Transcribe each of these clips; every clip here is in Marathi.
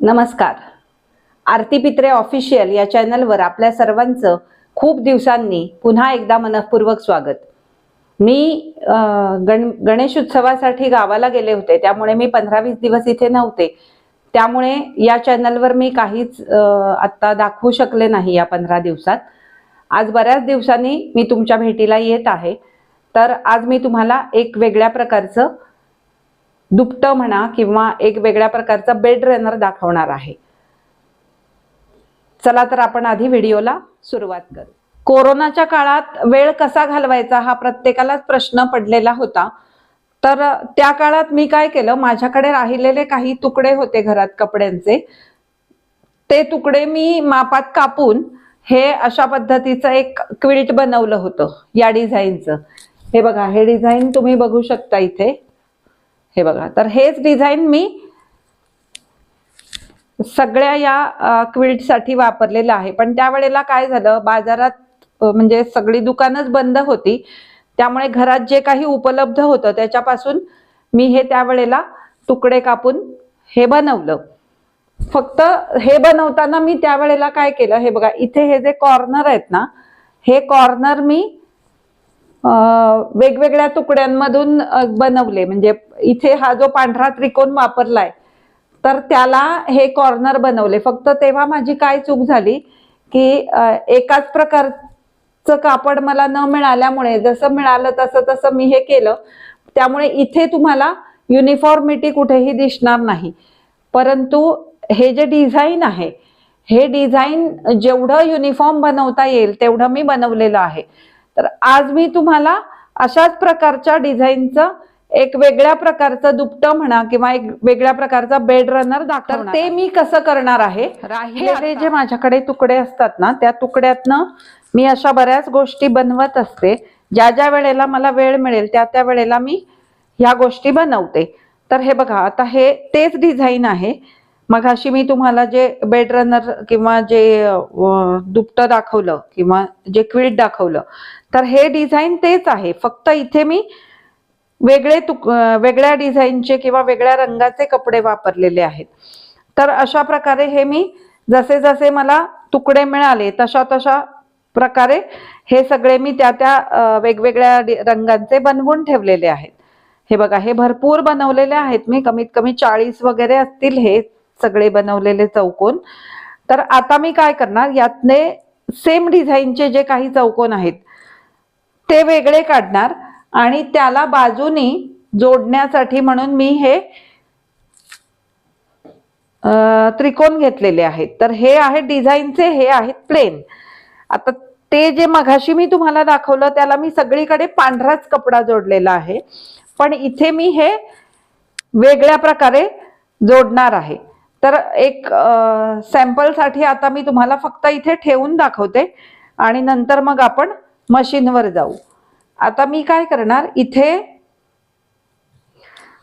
नमस्कार. आरती पित्रे ऑफिशियल या चॅनलवर आपल्या सर्वांचं खूप दिवसांनी पुन्हा एकदा मनपूर्वक स्वागत. मी गण गणेश उत्सवासाठी गावाला गेले होते त्यामुळे मी पंधरा वीस दिवस इथे नव्हते. त्यामुळे या चॅनलवर मी काहीच आत्ता दाखवू शकले नाही या पंधरा दिवसात. आज बऱ्याच दिवसांनी मी तुमच्या भेटीला येत आहे. तर आज मी तुम्हाला एक वेगळ्या प्रकारचं दुपटं म्हणा किंवा एक वेगळ्या प्रकारचा बेड रेनर दाखवणार आहे. चला तर आपण आधी व्हिडिओला सुरुवात करू. कोरोनाच्या काळात वेळ कसा घालवायचा हा प्रत्येकालाच प्रश्न पडलेला होता. तर त्या काळात मी काय केलं माझ्याकडे राहिलेले काही तुकडे होते घरात कपड्यांचे. ते तुकडे मी मापात कापून हे अशा पद्धतीचं एक क्विल्ट बनवलं होतं या डिझाईनचं. हे बघा हे डिझाईन तुम्ही बघू शकता इथे. हे बघा. तर हेच डिझाईन मी सगळ्या या क्विल्टसाठी वापरलेलं आहे. पण त्यावेळेला काय झालं? बाजारात म्हणजे सगळी दुकानच बंद होती. त्यामुळे घरात जे काही उपलब्ध होतं त्याच्यापासून मी हे त्यावेळेला तुकडे कापून हे बनवलं. फक्त हे बनवताना मी त्यावेळेला काय केलं? हे बघा इथे हे जे कॉर्नर आहेत ना हे कॉर्नर मी वेगवेगळ्या तुकड्यांमधून बनवले. म्हणजे इथे हा जो पांढरा त्रिकोण वापरलाय तर त्याला हे कॉर्नर बनवले. फक्त तेव्हा माझी काय चूक झाली की एकाच प्रकारचं कापड मला न मिळाल्यामुळे जसं मिळालं तसं तसं मी हे केलं. त्यामुळे इथे तुम्हाला युनिफॉर्मिटी कुठेही दिसणार नाही. परंतु हे जे डिझाईन आहे हे डिझाईन जेवढं युनिफॉर्म बनवता येईल तेवढं मी बनवलेलं आहे. तर आज मी तुम्हाला अशाच प्रकारच्या डिझाईनचं एक वेगळ्या प्रकारचं दुपटं म्हणा किंवा एक वेगळ्या प्रकारचा बेड रनर दाखवणार ते मी कसं करणार आहे? राहिलेले जे माझ्याकडे तुकडे असतात ना त्या तुकड्यातनं मी अशा बऱ्याच गोष्टी बनवत असते. ज्या ज्या वेळेला मला वेळ मिळेल त्या त्या वेळेला मी ह्या गोष्टी बनवते. तर हे बघा आता हे तेच डिझाईन आहे. मग अशी मी तुम्हाला जे बेड रनर किंवा जे दुपटं दाखवलं किंवा जे क्विल्ट दाखवलं तर हे डिझाईन तेच आहे. फक्त इथे मी वेगळे तुक वेगळ्या डिझाईनचे किंवा वेगळ्या रंगाचे कपडे वापरलेले आहेत. तर अशा प्रकारे हे मी जसे जसे मला तुकडे मिळाले तशा तशा प्रकारे हे सगळे मी त्या त्या वेगवेगळ्या डि- रंगांचे बनवून ठेवलेले आहेत. हे बघा हे भरपूर बनवलेले आहेत मी. कमीत कमी चाळीस वगैरे असतील हे सगळे बनवलेले चौकोन. तर आता मी काय करणार? यातले सेम डिझाईनचे जे काही चौकोन आहेत ते वेगळे काढणार आणि त्याला बाजूनी जोडण्यासाठी म्हणून मी हे त्रिकोण घेतलेले आहेत. तर हे आहेत डिझाईनचे हे आहेत प्लेन. आता ते जे मघाशी मी तुम्हाला दाखवलं त्याला मी सगळीकडे पांढराच कपडा जोडलेला आहे. पण इथे मी हे वेगळ्या प्रकारे जोडणार आहे. तर एक सॅम्पलसाठी आता मी तुम्हाला फक्त इथे ठेवून दाखवते आणि नंतर मग आपण मशीनवर जाऊ. आता मी काय करणार? इथे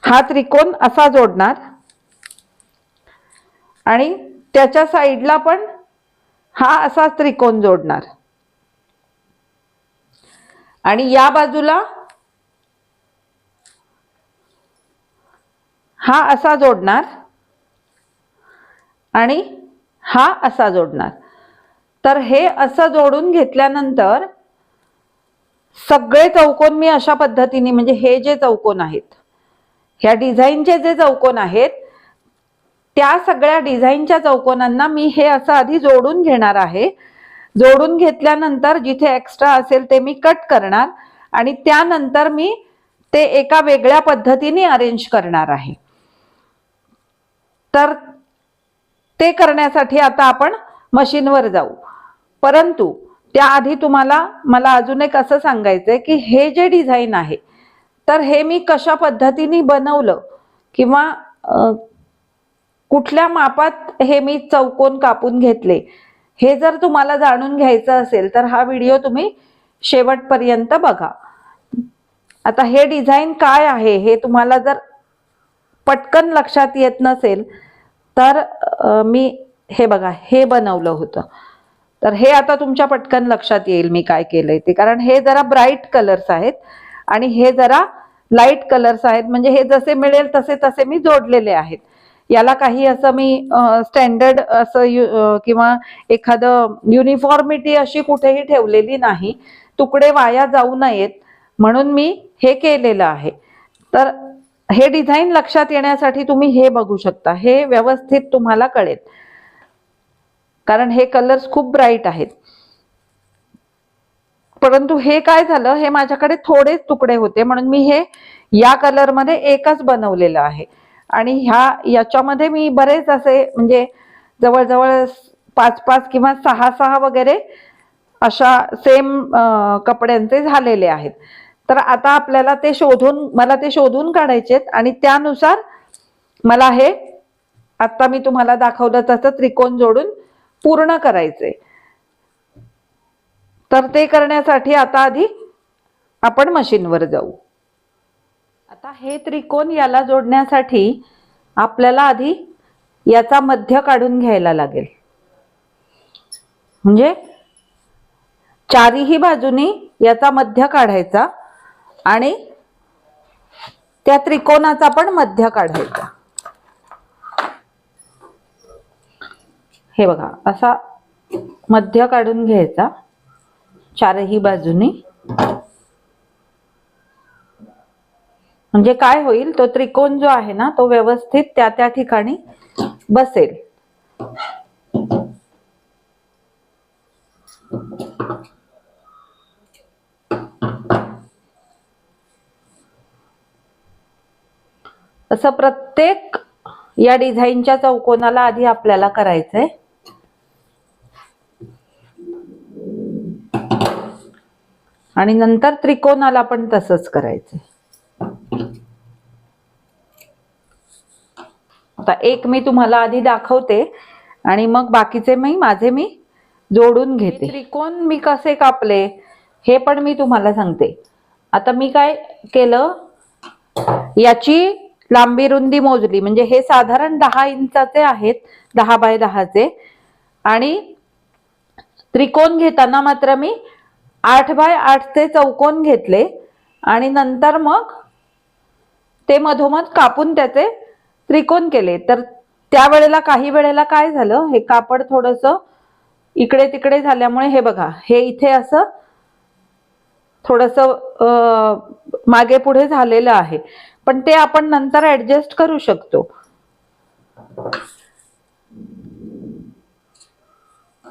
हा त्रिकोण असा जोडणार. आणि त्याच्या साईडला पण हा असा त्रिकोण जोडणार. आणि या बाजूला हा असा जोडणार. आणि हा असा जोडणार. तर हे असं जोडून घेतल्यानंतर सगळे चौकोन मी अशा पद्धतीने म्हणजे हे जे चौकोन आहेत ह्या डिझाईनचे जे चौकोन आहेत त्या सगळ्या डिझाईनच्या चौकोनांना मी हे असं आधी जोडून घेणार आहे. जोडून घेतल्यानंतर जिथे एक्स्ट्रा असेल ते मी कट करणार आणि त्यानंतर मी ते एका वेगळ्या पद्धतीने अरेंज करणार आहे. तर ते करण्यासाठी आता आपण मशीनवर जाऊ. परंतु त्याआधी तुम्हाला मला अजून एक असं सांगायचंय की हे जे डिझाईन आहे तर हे मी कशा पद्धतीने बनवलं किंवा कुठल्या मापात हे मी चौकोन कापून घेतले हे जर तुम्हाला जाणून घ्यायचं असेल तर हा व्हिडिओ तुम्ही शेवटपर्यंत बघा. आता हे डिझाईन काय आहे हे तुम्हाला जर पटकन लक्षात येत नसेल तर मी हे बघा हे बनवलं होतं. तर हे आता तुमच्या पटकन लक्षात येईल मी काय केलंय ते. कारण हे जरा ब्राईट कलर्स आहेत आणि हे जरा लाइट कलर्स आहेत. म्हणजे हे जसे मिळेल तसे तसे मी जोडलेले आहेत. याला काही असं मी स्टँडर्ड असं यु- किंवा एखादं युनिफॉर्मिटी अशी कुठेही ठेवलेली नाही. तुकडे वाया जाऊ नयेत. म्हणून मी हे केलेलं आहे. तर हे डिझाईन लक्षात येण्यासाठी तुम्ही हे बघू शकता. हे व्यवस्थित तुम्हाला कळेल. कारण हे कलर्स खूप ब्राईट आहेत. परंतु हे काय झालं? हे माझ्याकडे थोडेच तुकडे होते म्हणून मी हे या कलरमध्ये एकच बनवलेलं आहे. आणि ह्या याच्यामध्ये मी बरेच असे म्हणजे जवळजवळ पाच पाच किंवा सहा सहा वगैरे अशा सेम कपड्यांचे झालेले आहेत. तर आता आपल्याला ते शोधून मला ते शोधून काढायचे आणि त्यानुसार मला हे आता मी तुम्हाला दाखवलं तसं त्रिकोण जोडून पूर्ण करायचे. तर ते करण्यासाठी आता आधी आपण मशीनवर जाऊ. आता हे त्रिकोण याला जोडण्यासाठी आपल्याला आधी याचा मध्य काढून घ्यायला लागेल. म्हणजे चारीही बाजूनी याचा मध्य काढायचा आणि त्या त्रिकोणाचा पण मध्य काढायचा. हे बघा असा मध्य काढून घ्यायचा. चारही बाजूनी. म्हणजे काय होईल तो त्रिकोण जो आहे ना तो व्यवस्थित त्या त्या ठिकाणी बसेल. असं प्रत्येक या डिझाईनच्या चौकोनाला आधी आपल्याला करायचंय. आणि नंतर त्रिकोणाला पण तसंच करायचंय आता एक मी तुम्हाला आधी दाखवते आणि मग बाकीचे मी माझे मी जोडून घेते. त्रिकोण मी कसे कापले हे पण मी तुम्हाला सांगते. आता मी काय केलं याची लांबी रुंदी मोजली म्हणजे हे साधारण दहा इंचाचे आहेत दहा बाय दहाचे. आणि त्रिकोण घेताना मात्र मी आठ बाय आठचे चौकोन घेतले आणि नंतर मग ते मधोमध कापून त्याचे त्रिकोण केले. तर त्यावेळेला काही वेळेला काय झालं? हे कापड थोडस इकडे तिकडे झाल्यामुळे हे बघा हे इथे असं थोडस मागे पुढे झालेलं आहे. पण ते आपण नंतर ऍडजस्ट करू शकतो.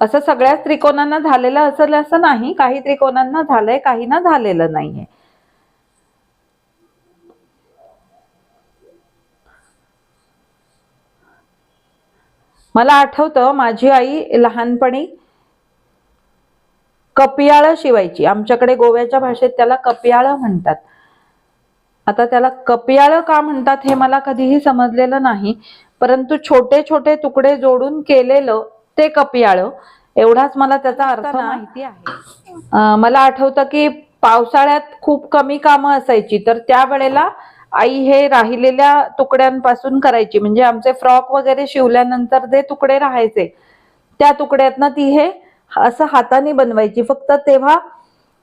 असं सगळ्याच त्रिकोणांना झालेलं असेल असं नाही. काही त्रिकोणांना झालंय काही ना झालेलं नाहीये. मला आठवतं माझी आई लहानपणी कपियाळ शिवायची. आमच्याकडे गोव्याच्या भाषेत त्याला कपियाळ म्हणतात. आता त्याला कपियाळ का म्हणतात हे मला कधीही समजलेलं नाही. परंतु छोटे छोटे तुकडे जोडून केलेलं ते कपियाळ एवढाच मला त्याचा अर्थ माहिती आहे. मला आठवतं की पावसाळ्यात खूप कमी कामं असायची. तर त्यावेळेला आई हे राहिलेल्या तुकड्यांपासून करायची. म्हणजे आमचे फ्रॉक वगैरे शिवल्यानंतर जे तुकडे राहायचे त्या तुकड्यातनं ती हे असं हाताने बनवायची. फक्त तेव्हा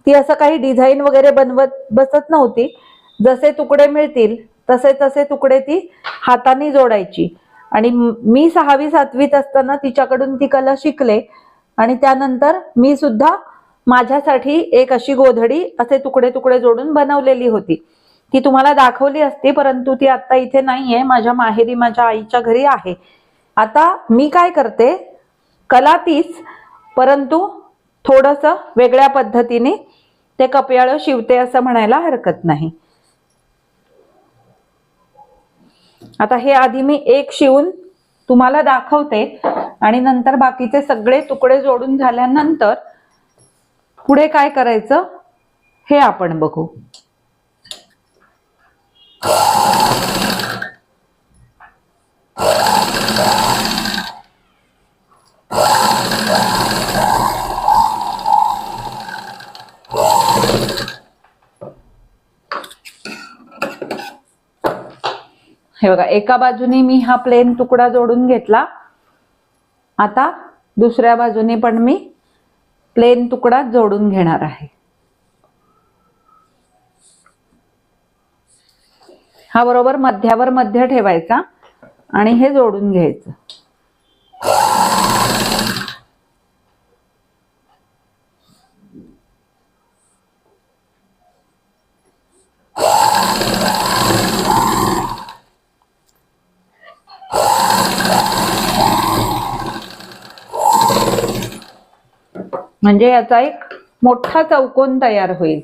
ती असं काही डिझाईन वगैरे बनवत बसत नव्हती. जसे तुकडे मिळतील तसे तसे तुकडे ती हाताने जोडायची. आणि मी सहावी सातवीत असताना तिच्याकडून ती कला शिकले. आणि त्यानंतर मी सुद्धा माझ्यासाठी एक अशी गोधडी असे तुकडे तुकडे जोडून बनवलेली होती. ती तुम्हाला दाखवली असती परंतु ती आता इथे नाहीये. माझ्या माहेरी माझ्या आईच्या घरी आहे. आता मी काय करते? कला तीच परंतु थोडस वेगळ्या पद्धतीने ते कपयाळ शिवते असं म्हणायला हरकत नाही. आता हे आधी मी एक शिवून तुम्हाला दाखवते आणि नंतर बाकीचे सगळे तुकडे जोडून झाल्यानंतर पुढे काय करायचं हे आपण बघू. हे बघा एका बाजूने मी हा प्लेन तुकडा जोडून घेतला. आता दुसऱ्या बाजूने पण मी प्लेन तुकडा जोडून घेणार आहे. हा बरोबर मध्यावर मध्य ठेवायचा आणि हे जोडून घ्यायचं. म्हणजे याचा एक मोठा चौकोन तयार होईल.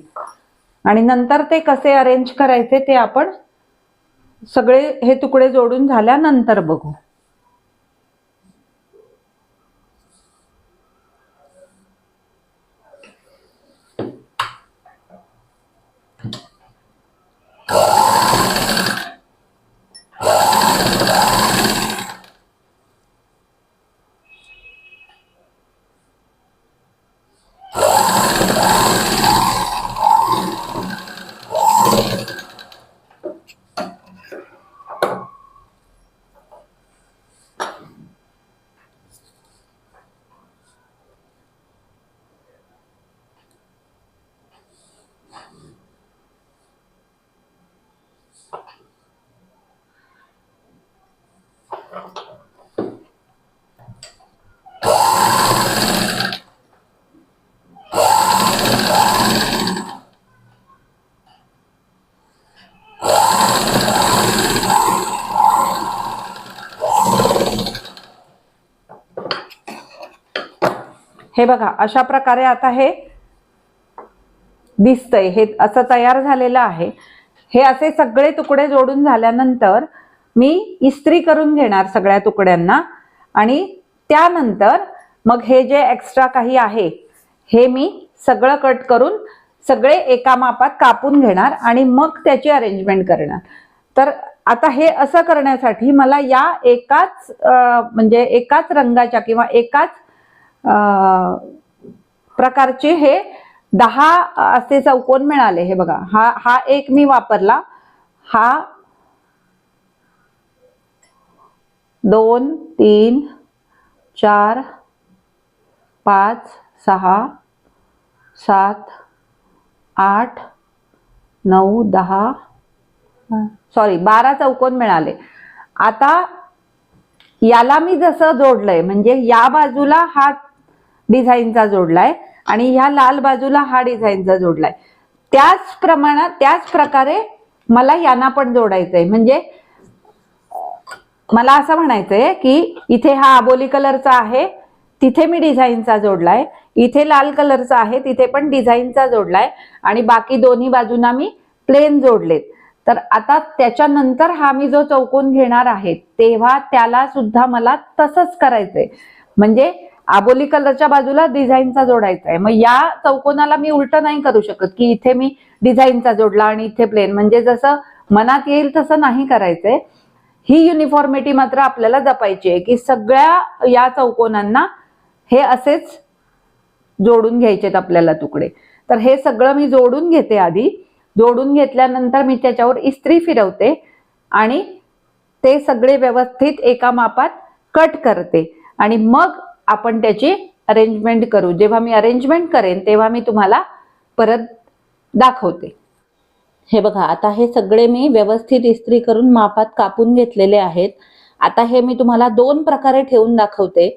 आणि नंतर ते कसे अरेंज करायचे ते आपण सगळे हे तुकडे जोडून झाल्यानंतर बघू हे बघा अशा प्रकारे आता हे दिसतंय. हे असं तयार झालेलं आहे. हे असे सगळे तुकडे जोडून झाल्यानंतर मी इस्त्री करून घेणार सगळ्या तुकड्यांना आणि त्यानंतर मग हे जे एक्स्ट्रा काही आहे हे मी सगळं कट करून सगळे एका मापात कापून घेणार आणि मग त्याची अरेंजमेंट करणार. तर आता हे असं करण्यासाठी मला या एकाच म्हणजे एकाच रंगाच्या किंवा एकाच प्रकारचे हे दहा असे चौकोन मिळाले हे बघा. हा हा एक मी वापरला. हा दोन तीन चार पाच सहा सात आठ नऊ दहा सॉरी बारा चौकोन मिळाले. आता याला मी जसं जोडलंय म्हणजे या बाजूला हा डिझाईनचा जोडलाय आणि ह्या लाल बाजूला हा डिझाईनचा जोडलाय. त्याच प्रमाणात त्याच प्रकारे मला यांना पण जोडायचंय. म्हणजे मला असं म्हणायचंय की इथे हा आबोली कलरचा आहे तिथे मी डिझाईनचा जोडलाय. इथे लाल कलरचा आहे तिथे पण डिझाईनचा जोडलाय. आणि बाकी दोन्ही बाजूंना मी प्लेन जोडलेत. तर आता त्याच्यानंतर हा मी जो चौकोन घेणार आहे तेव्हा त्याला सुद्धा मला तसंच करायचंय. म्हणजे आबोली कलरच्या बाजूला डिझाईनचा जोडायचा आहे. मग या चौकोनाला मी उलट नाही करू शकत की इथे मी डिझाईनचा जोडला आणि इथे प्लेन म्हणजे जसं मनात येईल तसं नाही करायचंय. ही युनिफॉर्मिटी मात्र आपल्याला जपायची आहे की सगळ्या या चौकोनांना हे असेच जोडून घ्यायचेत आपल्याला तुकडे. तर हे सगळं मी जोडून घेते आधी. जोडून घेतल्यानंतर मी त्याच्यावर इस्त्री फिरवते आणि ते सगळे व्यवस्थित एका मापात कट करते. आणि मग आपण त्याची अरेंजमेंट करू. जेव्हा मी अरेंजमेंट करेन तेव्हा मी तुम्हाला परत दाखवते. हे बघा आता हे सगळे मी व्यवस्थित इस्त्री करून मापात कापून घेतलेले आहेत. आता हे मी तुम्हाला दोन प्रकारे ठेवून दाखवते.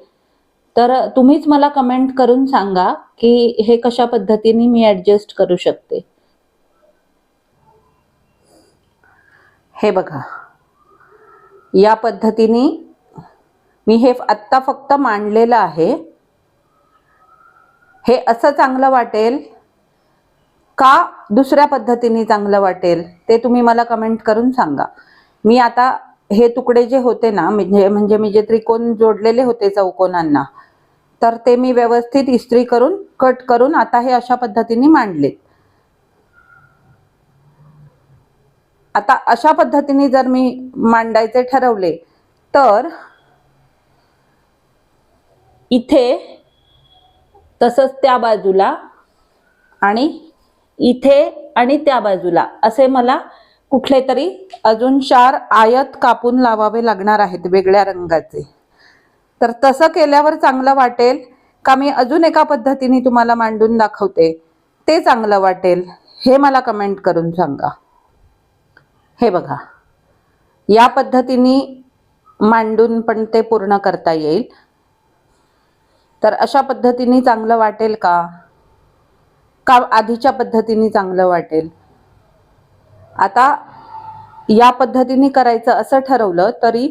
तर तुम्हीच मला कमेंट करून सांगा की हे कशा पद्धतीने मी ऍडजस्ट करू शकते. हे बघा. या पद्धतीने मी हे आत्ता फक्त मांडलेलं आहे. हे असं चांगलं वाटेल का दुसऱ्या पद्धतीने चांगलं वाटेल ते तुम्ही मला कमेंट करून सांगा. मी आता हे तुकडे जे होते ना म्हणजे म्हणजे मी जे त्रिकोण जोडलेले होते चौकोनांना तर ते मी व्यवस्थित इस्त्री करून कट करून आता हे अशा पद्धतीने मांडलेत. आता अशा पद्धतीने जर मी मांडायचे ठरवले तर इथे तसंच त्या बाजूला आणि इथे आणि त्या बाजूला असे मला कुठले तरी अजून चार आयत कापून लावावे लागणार आहेत वेगळ्या रंगाचे. तर तसं केल्यावर चांगलं वाटेल का मी अजून एका पद्धतीने तुम्हाला मांडून दाखवते? ते चांगलं वाटेल हे मला कमेंट करून सांगा. हे बघा. या पद्धतीने मांडून पण ते पूर्ण करता येईल. तर अशा पद्धतीने चांगलं वाटेल का? का आधीच्या पद्धतीने चांगलं वाटेल? आता या पद्धतीने करायचं असं ठरवलं तरी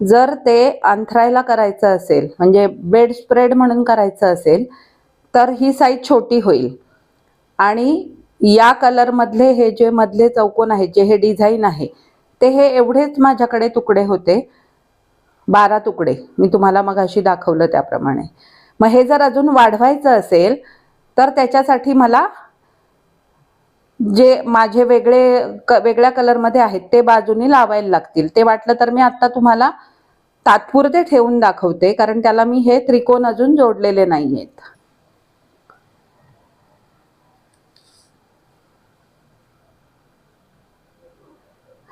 जर ते अंथरायला करायचं असेल म्हणजे बेड स्प्रेड म्हणून करायचं असेल तर ही साईज छोटी होईल. आणि या कलरमधले हे जे मधले चौकोन आहेत जे हे डिझाईन आहे ते हे एवढेच माझ्याकडे तुकडे होते. बारा तुकडे. मी तुम्हाला मग अशी दाखवलं त्याप्रमाणे. मग हे जर अजून वाढवायचं असेल तर त्याच्यासाठी मला जे माझे वेगळे क वेगळ्या कलरमध्ये आहेत ते बाजूनी लावायला लागतील. ते वाटलं तर मी आत्ता तुम्हाला तात्पुरते ठेवून दाखवते कारण त्याला मी हे त्रिकोण अजून जोडलेले नाही आहेत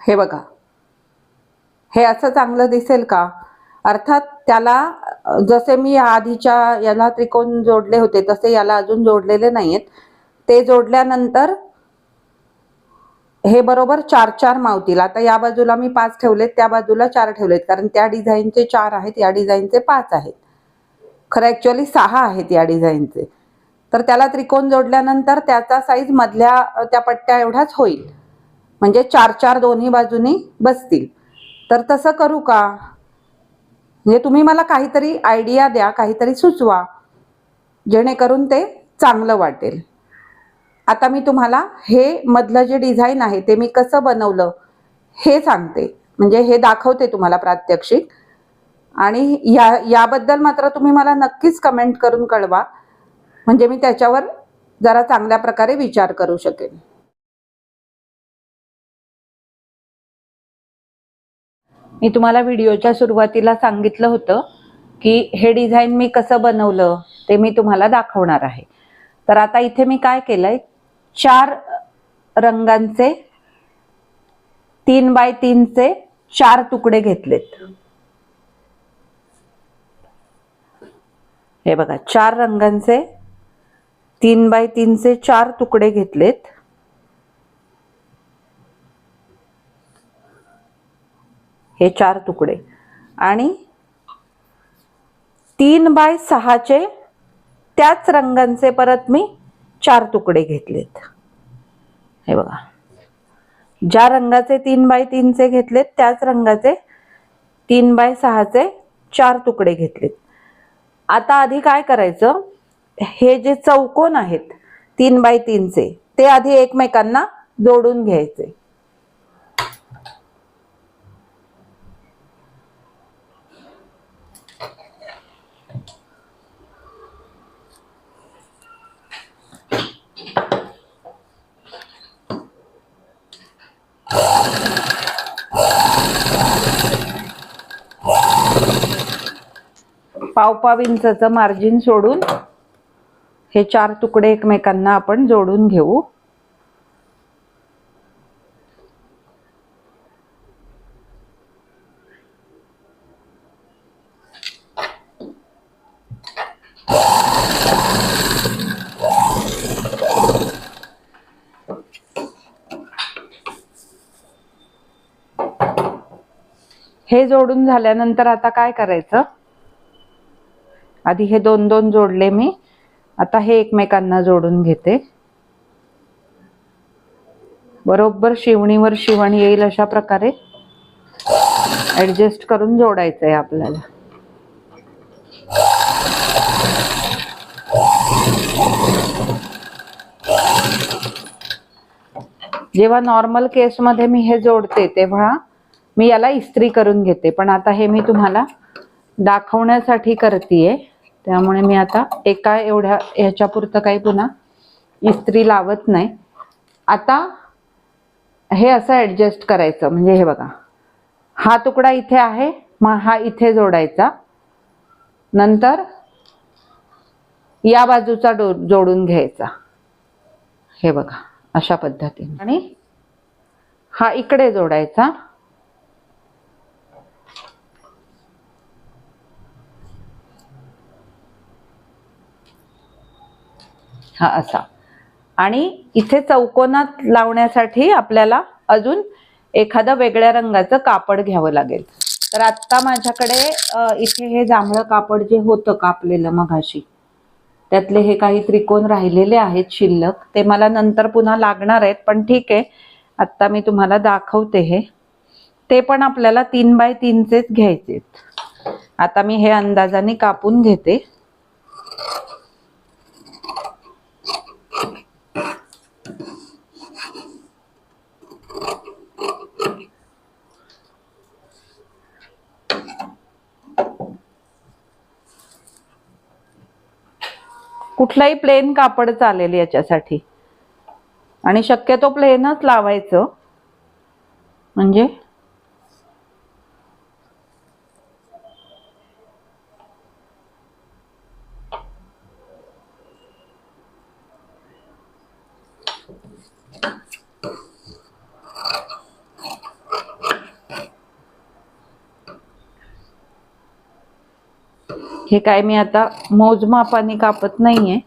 हे बघा. हे असं चांगलं दिसेल का? अर्थात त्याला जसे मी आधीच्या याला त्रिकोण जोडले होते तसे याला अजून जोडलेले नाहीयेत. ते जोडल्यानंतर हे बरोबर चार चार मावतील. आता या बाजूला मी पाच ठेवलेत त्या बाजूला चार ठेवलेत. कारण त्या डिझाईनचे चार आहेत या डिझाईनचे पाच आहेत. खरं ॲक्च्युअली सहा आहेत या डिझाईनचे. तर त्याला त्रिकोण जोडल्यानंतर त्याचा साईज मधल्या त्या पट्ट्या एवढाच होईल. म्हणजे चार चार दोन्ही बाजूनी बसतील. तर तसं करू का? म्हणजे तुम्ही मला काहीतरी आयडिया द्या काहीतरी सुचवा जेणेकरून ते चांगलं वाटेल. आता मी तुम्हाला हे मधलं जे डिझाईन आहे ते मी कसं बनवलं हे सांगते. म्हणजे हे दाखवते तुम्हाला प्रात्यक्षिक. आणि या याबद्दल मात्र तुम्ही मला नक्कीच कमेंट करून कळवा. म्हणजे मी त्याच्यावर जरा चांगल्या प्रकारे विचार करू शकेन. मी तुम्हाला व्हिडिओच्या सुरुवातीला सांगितलं होतं की हे डिझाईन मी कसं बनवलं ते मी तुम्हाला दाखवणार आहे. तर आता इथे मी काय केलंय? चार रंगांचे तीन बाय तीनचे चार तुकडे घेतलेत. हे बघा चार रंगांचे तीन बाय तीनचे चार तुकडे घेतलेत. हे चार तुकडे. आणि तीन बाय सहाचे त्याच रंगांचे परत मी चार तुकडे घेतलेत. हे बघा. ज्या रंगाचे तीन बाय तीनचे घेतलेत त्याच रंगाचे तीन बाय सहाचे चार तुकडे घेतलेत. आता आधी काय करायचं? हे जे चौकोन आहेत तीन बाय तीनचे ते आधी एकमेकांना जोडून घ्यायचे. पाव पाव इंचाचं मार्जिन सोडून हे चार तुकडे एकमेकांना आपण जोडून घेऊ. हे जोडून झाल्यानंतर आता काय करायचं? आधी हे दोन दोन जोडले मी. आता हे एकमेकांना जोडून घेते. बरोबर शिवणीवर शिवण येईल अशा प्रकारे ऍडजस्ट करून जोडायचंय आपल्याला. जेव्हा नॉर्मल केसमध्ये मी हे जोडते तेव्हा मी याला इस्त्री करून घेते. पण आता हे मी तुम्हाला दाखवण्यासाठी करतीये. त्यामुळे मी आता एका एवढ्या ह्याच्यापुरतं काही पुन्हा इस्त्री लावत नाही. आता हे असं ॲडजस्ट करायचं. म्हणजे हे बघा. हा तुकडा इथे आहे. मग हा इथे जोडायचा. नंतर या बाजूचा डो जोडून घ्यायचा. हे बघा. अशा पद्धतीने. आणि हा इकडे जोडायचा. हा असा. आणि इथे चौकोनात लावण्यासाठी आपल्याला अजून एखादं वेगळ्या रंगाचं कापड घ्यावं लागेल. तर आत्ता माझ्याकडे इथे हे जांभळं कापड जे होतं कापलेलं मघाशी त्यातले हे काही त्रिकोण राहिलेले आहेत शिल्लक. ते मला नंतर पुन्हा लागणार आहेत पण ठीक आहे. आत्ता मी तुम्हाला दाखवते हे. ते पण आपल्याला तीन बाय तीनचेच घ्यायचे आता मी हे अंदाजाने कापून घेते. कुठलाही प्लेन कापड चालेल याच्यासाठी. आणि शक्यतो प्लेनच लावायचं. म्हणजे हे काय मी आता मोजमापाने कापत नाहीये.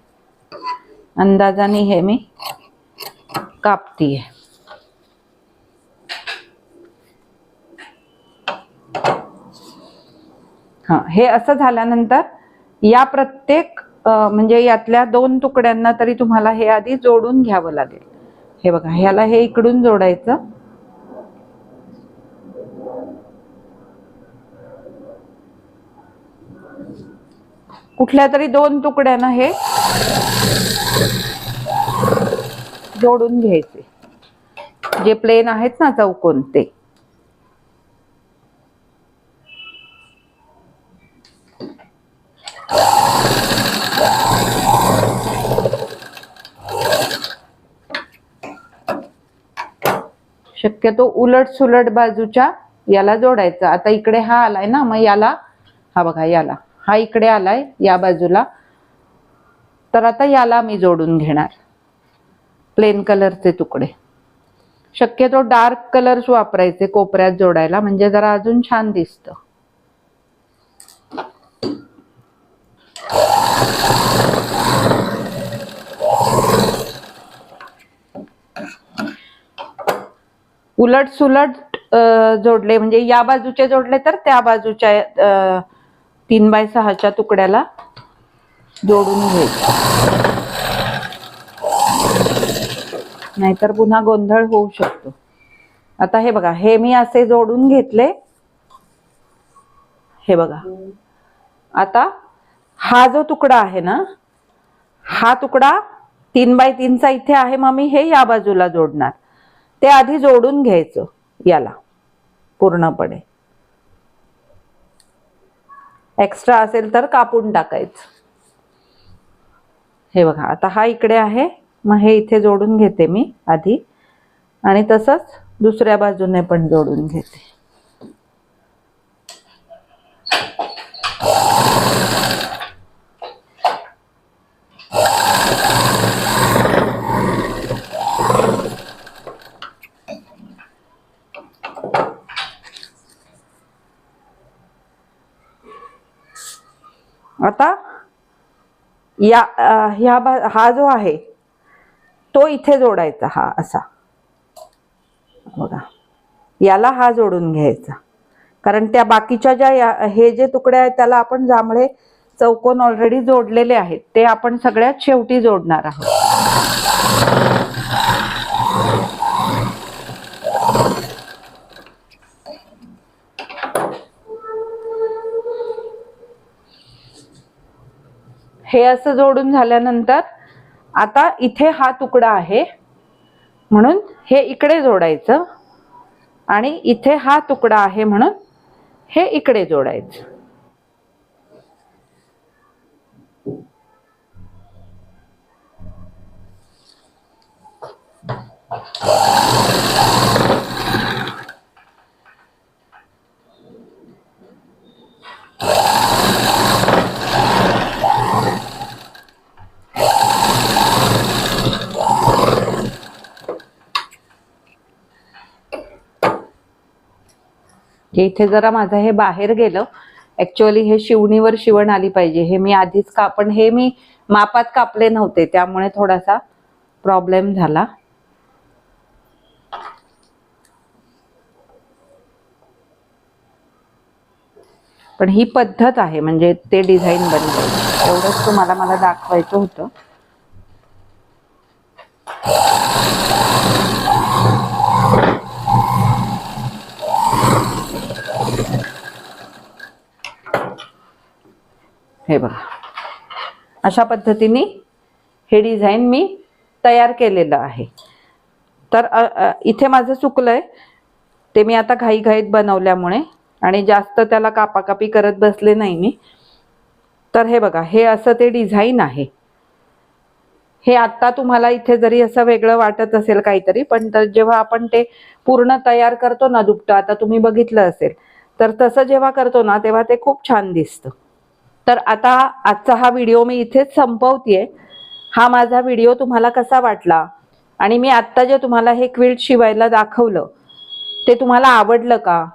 अंदाजाने हे मी कापतीये. हा हे असं झाल्यानंतर या प्रत्येक म्हणजे यातल्या दोन तुकड्यांना तरी तुम्हाला हे आधी जोडून घ्यावं लागेल. हे बघा ह्याला हे इकडून जोडायचं. कुठल्या तरी दोन तुकड्यानं हे जोडून घ्यायचे. जे प्लेन आहेत ना चौकोन ते. शक्यतो उलट सुलट बाजूच्या याला जोडायचं. आता इकडे हा आलाय ना मग याला हा बघा याला. हा इकडे आलाय या बाजूला. तर आता याला मी जोडून घेणार. प्लेन कलरचे तुकडे. शक्यतो डार्क कलर्स वापरायचे कोपऱ्यात जोडायला म्हणजे जरा अजून छान दिसतं. उलट सुलट जोडले म्हणजे या बाजूचे जोडले तर त्या बाजूच्या तीन बाय सहाच्या तुकड्याला जोडून घ्यायचे. नाहीतर पुन्हा गोंधळ होऊ शकतो. आता हे बघा हे मी असे जोडून घेतले. हे बघा. आता हा जो तुकडा आहे ना हा तुकडा तीन बाय तीनचा इथे आहे मग मी हे या बाजूला जोडणार. ते आधी जोडून घ्यायचं याला पूर्णपणे. एक्स्ट्रा असेल तर कापून टाकायचं. हे बघा आता हा इकडे आहे. मग हे इथे जोडून घेते मी आधी. आणि तसंच दुसऱ्या बाजूने पण जोडून घेते. आता या ह्या हा जो आहे तो इथे जोडायचा हा असा. बघा. याला हा जोडून घ्यायचा. कारण त्या बाकीच्या ज्या या- हे जे तुकडे आहेत त्याला आपण जांभळे चौकोन ऑलरेडी जोडलेले आहेत. ते आपण सगळ्यात शेवटी जोडणार आहोत. हे असं जोडून झाल्यानंतर आता इथे हा तुकडा आहे. म्हणून हे इकडे जोडायचं आणि इथे हा तुकडा आहे म्हणून हे इकडे जोडायचं. की इथे जरा माझं हे बाहेर गेलं. ऍक्च्युअली हे शिवणीवर शिवण आली पाहिजे. हे मी आधीच कापण हे मी मापात कापले नव्हते. त्यामुळे थोडासा प्रॉब्लेम झाला. पण ही पद्धत आहे. म्हणजे ते डिझाईन बनवायची एवढंच तुम्हाला मला दाखवायचं होतं. हे बघा. अशा पद्धतीने हे डिझाईन मी तयार केलेलं आहे. तर इथे माझं चुकलं आहे ते मी आता घाईघाईत बनवल्यामुळे आणि जास्त त्याला कापाकापी करत बसले नाही मी. तर हे बघा हे असं ते डिझाईन आहे. हे आत्ता तुम्हाला इथे जरी असं वेगळं वाटत असेल काहीतरी पण तर जेव्हा आपण ते पूर्ण तयार करतो ना दुपटं आता तुम्ही बघितलं असेल तर तसं जेव्हा करतो ना तेव्हा ते खूप छान दिसतं. तर आता आजचा हा व्हिडिओ मी इथेच संपवतीये. हा माझा व्हिडिओ तुम्हाला कसा वाटला? आणि मी आत्ता जे तुम्हाला हे क्विल्ट शिवायला दाखवलं ते तुम्हाला आवडलं का?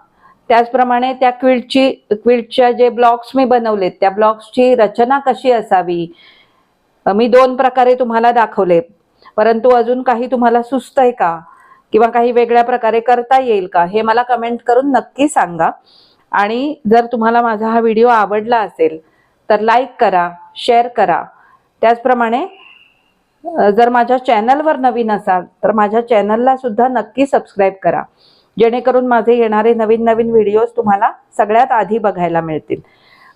त्याचप्रमाणे त्या क्विल्टची क्विल्टच्या जे ब्लॉक्स मी बनवलेत त्या ब्लॉक्सची रचना कशी असावी? मी दोन प्रकारे तुम्हाला दाखवले. परंतु अजून काही तुम्हाला सुस्त आहे का? किंवा काही वेगळ्या प्रकारे करता येईल का? हे मला कमेंट करून नक्की सांगा. आणि जर तुम्हाला माझा हा व्हिडिओ आवडला असेल तर लाईक करा शेअर करा. त्याचप्रमाणे जर माझ्या चॅनलवर नवीन असाल तर माझ्या चॅनलला सुद्धा नक्की सबस्क्राईब करा. जेणेकरून माझे येणारे नवीन नवीन व्हिडिओज तुम्हाला सगळ्यात आधी बघायला मिळतील.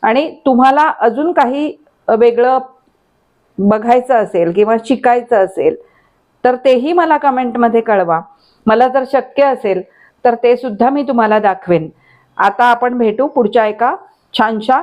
आणि तुम्हाला अजून काही वेगळं बघायचं असेल किंवा शिकायचं असेल तर तेही मला कमेंटमध्ये कळवा. मला जर शक्य असेल तर ते सुद्धा मी तुम्हाला दाखवेन. आता आपण भेटू पुढच्या एका छानशा